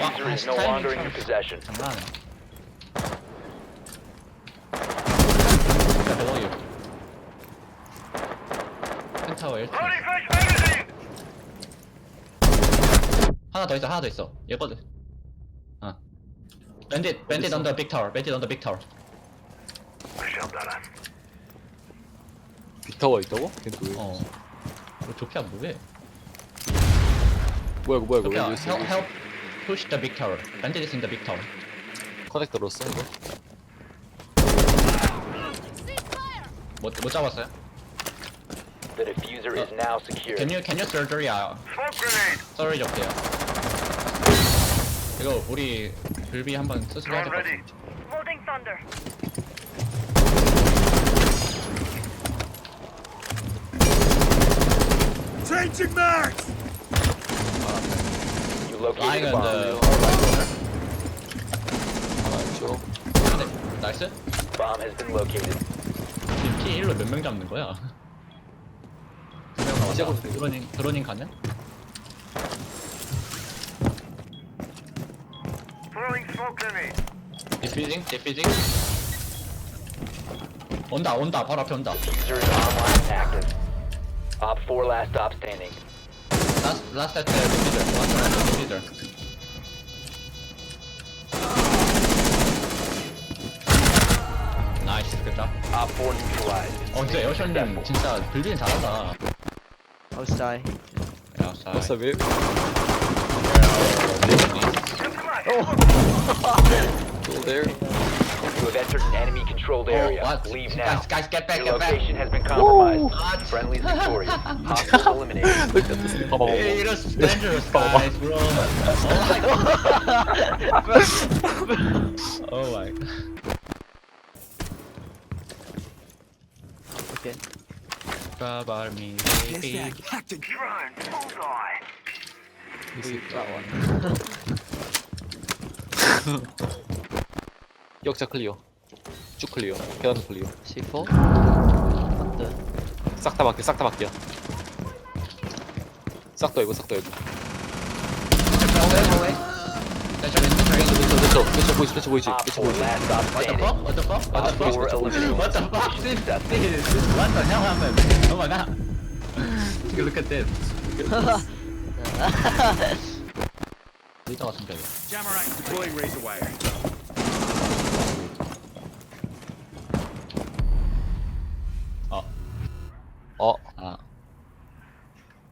diffuser is no 타이밍 longer in your 참- possession. 장난하네. 자, below you. 펜타워 1층. 하나 더 있어, 하나 더 있어. 얘거든. 어. Bandit, bandit on the big tower, bandit on the big tower. 빅타워 있다고? 걔 또 왜? 어. 뭐 조피아 뭐해? 뭐야 이거 뭐야 이거 조피아, 있어? help, help push the big tower. Bandit is in the big tower. 커넥 들었어 이거? 못, 못 잡았어요? The diffuser is now secure. Can you, can you surgery, 아, surgery 적대요. 이거 우리 불비 한번 쓰시면 할것 같아. Loading thunder. You Lying located a on bomb. the right corner. 하나 있죠 네, 나이스. Bomb has been located. 지금 P1로 몇 명 잡는 거야? 두명 남았다. 드로닝, 드로닝 가능? Throwing smoke grenade. 디피징? 디피징? 온다, 온다. 바로 앞에 온다. Diffuser is online and active. Op 4 last stop standing. Last, last at the diffuser. Last at the diffuser. 나이스, 굿잡. Op 4 neutralized. 어, 진짜 에어션님 진짜 불비는 잘한다. Outside. 야, 사. 아싸 왜? Go there You have entered an enemy controlled area. what? Leave now. Guys, guys, get back, Your get back. location has been compromised. What? Friendly's victorious. Hostiles eliminated. Look at this 봐봐 봐봐 Hey, it was dangerous, guys, bro. Oh my god. Okay. About me, baby. Run, bullseye. 역자 클리어 쭉 클리어 계단 클리어 C4. Under. 싹다 바뀌어 싹 다 바뀌어 싹다 이거 싹다 이거 That's right, that's right. 그쵸 그쵸 그쵸 보이지 그쵸 보이지 Op 그쵸 4 보이지 last stop What the standing. fuck? What the fuck? What the Op fuck? 4 eliminated. What the fuck? This, Mission this, this, what the hell happened? Oh my god. Take a look at this. 리더가 숨겨져. Jammerak deploying razor wire.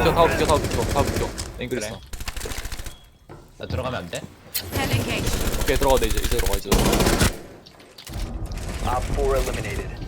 비켜 다 비켜 다 비켜 다 비켜 앵글 그래. 있어 나 들어가면 안 돼? 오케이 들어가 돼 이제 이제 들어가 이제 들어가 Op 4 eliminated.